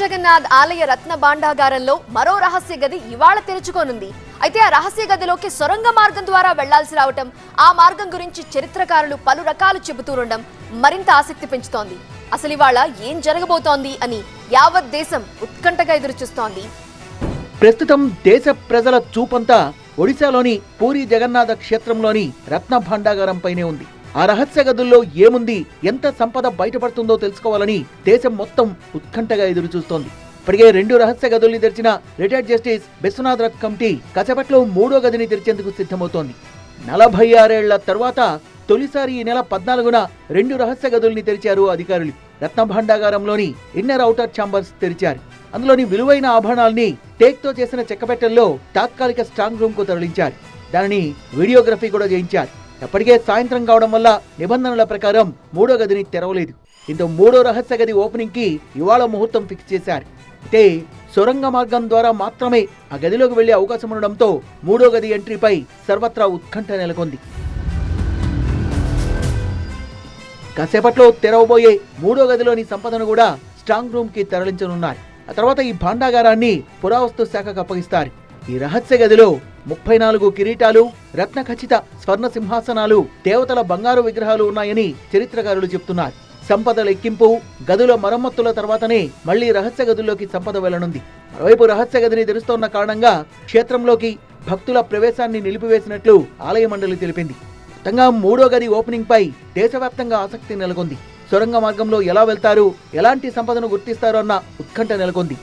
జగన్నాథ్ ఆలయ రత్న భాండాగారంలో మరో రహస్య గది ఇవాళ తెరుచుకోనుంది. అయితే ఆ రహస్య గదిలోకి సొరంగ మార్గం ద్వారా వెళ్ళాల్సి రావటం ఆ మార్గం గురించి చరిత్రకారులు పలు రకాలు చెబుతుండడం మరింత ఆసక్తి పెంచుతోంది. అసలు ఇవాళ ఏం జరగబోతోంది అని యావత్ దేశం ఉత్కంఠగా ఎదురుచూస్తోంది. ప్రస్తుతం దేశ ప్రజల చూపంతా ఒడిశాలోని పూరి జగన్నాథ క్షేత్రంలోని రత్న భాండాగారంపైనే ఉంది. ఆ రహస్య గదుల్లో ఏముంది ఎంత సంపద బయటపడుతుందో తెలుసుకోవాలని దేశం మొత్తం ఉత్కంఠగా ఎదురు చూస్తోంది ఇప్పటికే రెండు రహస్య గదుల్ని తెరిచిన retired justice Biswanath Rath committee కాసేపట్లో మూడో గదిని తెరిచేందుకు సిద్ధమవుతోంది. నలభై ఆరేళ్ళ తర్వాత తొలిసారి ఈ నెల పద్నాలుగున రెండు రహస్య గదుల్ని తెరిచారు అధికారులు. రత్న భాండాగారంలోని ఇన్నర్ ఔటర్ ఛాంబర్స్ తెరిచారు. అందులోని విలువైన ఆభరణాల్ని టేక్తో చేసిన చెక్కపెట్టెల్లో తాత్కాలిక స్ట్రాంగ్ రూమ్కు తరలించారు. దానిని వీడియోగ్రఫీ కూడా చేయించారు. ఎప్పటికే సాయంత్రం కావడం వల్ల నిబంధనల ప్రకారం మూడో గదిని తెరవలేదు. దీంతో మూడో రహస్య గది ఓపెనింగ్కి ఇవాళ ముహూర్తం ఫిక్స్ చేశారు. అయితే సొరంగ మార్గం ద్వారా మాత్రమే ఆ గదిలోకి వెళ్ళే అవకాశం ఉండడంతో మూడో గది ఎంట్రీపై సర్వత్రా ఉత్కంఠ నెలకొంది. కాసేపట్లో తెరవబోయే మూడో గదిలోని సంపదను కూడా స్ట్రాంగ్ రూమ్కి తరలించనున్నారు. ఆ తర్వాత ఈ భాండాగారాన్ని పురావస్తు శాఖకు అప్పగిస్తారు. ఈ రహస్య గదిలో ముప్పై నాలుగు కిరీటాలు రత్న ఖచ్చిత స్వర్ణ సింహాసనాలు దేవతల బంగారు విగ్రహాలు ఉన్నాయని చరిత్రకారులు చెప్తున్నారు. సంపద లెక్కింపు గదుల మరమ్మతుల తర్వాతనే మళ్ళీ రహస్య గదుల్లోకి సంపద వెళ్ళనుంది మరోవైపు రహస్య గదిని తెరుస్తోన్న కారణంగా క్షేత్రంలోకి భక్తుల ప్రవేశాన్ని నిలిపివేసినట్లు ఆలయ మండలి తెలిపింది. మొత్తంగా మూడో గది ఓపెనింగ్ పై దేశవ్యాప్తంగా ఆసక్తి నెలకొంది. సొరంగ మార్గంలో ఎలా వెళ్తారు ఎలాంటి సంపదను గుర్తిస్తారు అన్న ఉత్కంఠ నెలకొంది.